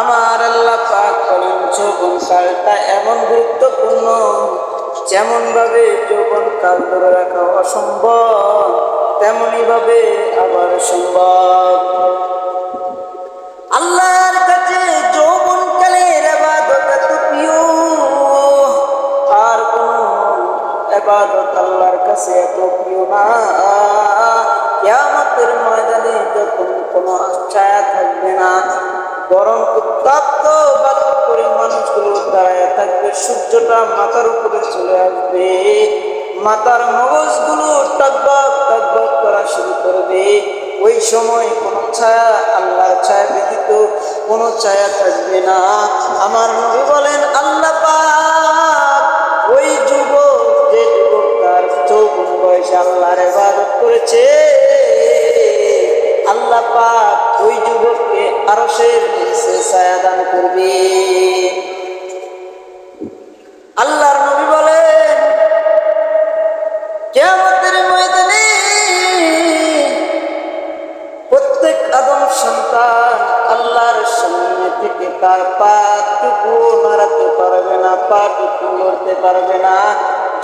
আমার আল্লাহ পাক বলেন, যৌবন কালটা এমন গুরুত্বপূর্ণ যেমন ভাবে যৌবন কাল ধরে রাখা অসম্ভব তেমনি ভাবে আবার সম্ভব। আল্লাহর কাছে যৌবন কালের আবাদত এত প্রিয় আর কোন আবাদত আল্লাহর কাছে এত প্রিয় না। গরম উত্তপ্ত বালু করে মানুষগুলো দাঁড়ায় থাকবে, সূর্যটা মাথার উপরে চলে আসবে। মাথার মগজগুলো টকবক করা শুরু করবে। ওই সময় কোনো ছায়া, আল্লাহর ছায়া ব্যতীত কোনো ছায়া থাকবে না। আমার নবী বলেন, আল্লাহ ওই যুবক, যে যুবক তার চৌবন বয়সে আল্লাহর ইবাদত করেছে, আল্লাহ পাক ওই যুবককে আরশের নিচে ছায়া দান করবে। আল্লাহর নবী বলেন, কিয়ামতের ময়দানে প্রত্যেক আদম সন্তান আল্লাহর সামনে থেকে তার পাটুকু নাড়াতে পারবে না, পা পাটুকু লড়তে পারবে না।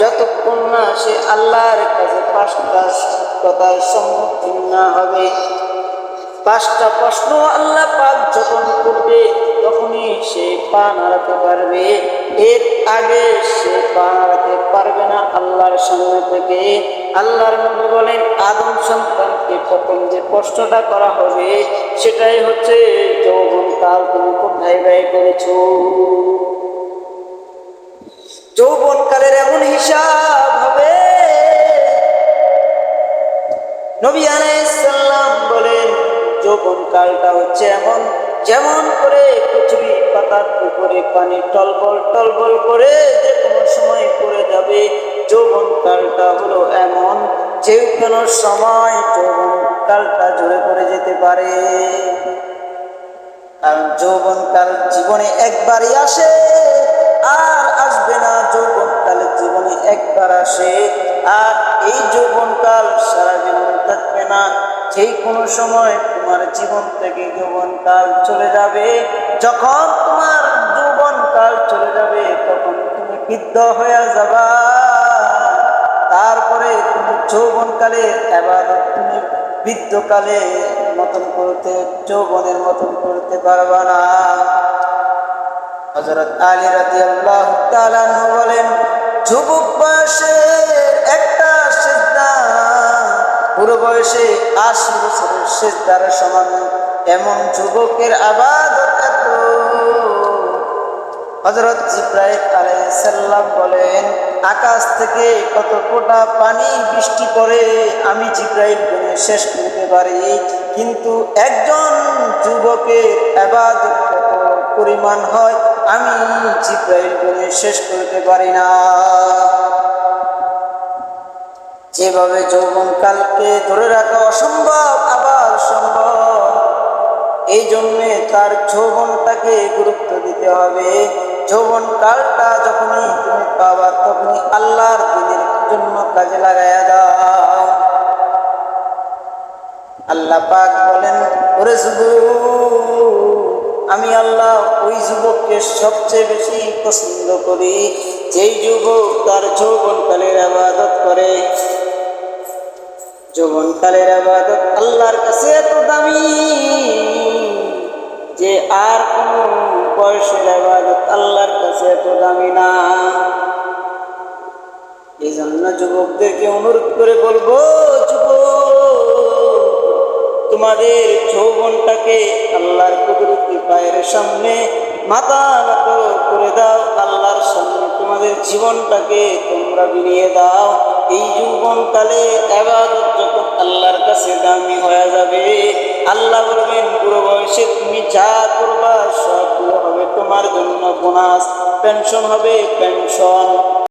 যতক্ষণ না সে আল্লাহর কাছে পাঁচটা কথার সম্মুখীন না হবে পাঁচটা প্রশ্ন আল্লাহ পাক যখন করবে, তখনই সে পা নাড়াতে পারবে। এর আগে সে পা নাড়াতে পারবে না আল্লাহর সামনে থেকে। আল্লাহর নবী বলেন, আদম সন্তানকে প্রথম যে প্রশ্নটা করা হবে, সেটাই হচ্ছে, যৌবন কাল তুমি কোথায় ব্যয় করেছ? যৌবন কালের এমন হিসাব হবে। নবী বলেন যৌবন কালটা হচ্ছে এমন, যেমন করে কচুরি পাতার উপরে পানি টলবল টলবল করে যে কোনো সময় পড়ে যাবে যৌবন কালটা হলো এমন যে কোনো সময় যৌবন কালটা ঝরে পড়ে যেতে পারে। কারণ যৌবন কাল জীবনে একবারই আসে, আর আসবে না যৌবন কাল জীবনে একবার আসে, আর এই যৌবন কাল সারা জীবন থাকবে না। যেই কোনো সময় তোমার জীবন থেকে যৌবন কাল চলে যাবে। যখন তোমার যৌবন কাল চলে যাবে, তখন তুমি বৃদ্ধ হয়ে যাবা। তারপরে তুমি যৌবনকালে এবার তুমি বৃদ্ধকালে মতন করতে, যৌবনের মতন করতে পারবা না। হজরত আলী রাজি আল্লাহ বলেন, যুবক বয়সের বয়সে আশি বছরের সিদ্ধার সমান এমন যুবকের আবাদ হজরত জিব্রাহিম বলেন, আকাশ থেকে কত কোটা পানি, বৃষ্টি পড়ে, আমি জিব্রাহিম গুনে শেষ করতে পারি। কিন্তু একজন যুবকের আবাদ পরিমাণ হয়, আমি জিব্রাহিম গুনে শেষ করতে পারি না। যেভাবে যৌবনকালকে ধরে রাখা অসম্ভব, আবার সম্ভব। এই জন্যে তার যৌবনটাকে গুরুত্ব দিতে হবে। যৌবন কালটা যখনই তুমি পাবা, তখনই আল্লাহর দিনের জন্য কাজে লাগাইয়া দাও। আল্লাহ পাক বলেন, ওরে আমি আল্লাহ ওই যুবককে সবচেয়ে বেশি পছন্দ করি। যেই যুবক তার যৌবনকালের আবাদত করে যৌবনকালের আবাদত আল্লাহর কাছে এত দামি যে আর কোন বয়সের আবাদত আল্লাহর কাছে এত দামি না। এই জন্য যুবকদেরকে অনুরোধ করে বলব, যুবক, তোমাদের যৌবনটাকে আল্লাহর কুদরতি পায়ের সামনে মাথা নত করে দাও, আল্লাহর সামনে তোমাদের জীবনটাকে তোমরা বিনিয়ে দাও। এই যৌবনকালে আবাদত যখন আল্লাহর কাছে দামি হয়ে যাবে, আল্লাহ বলবেন, বুড়ো বয়সে তুমি যা করবা সবগুলো হবে তোমার জন্য বোনাস, পেনশন হবে, পেনশন।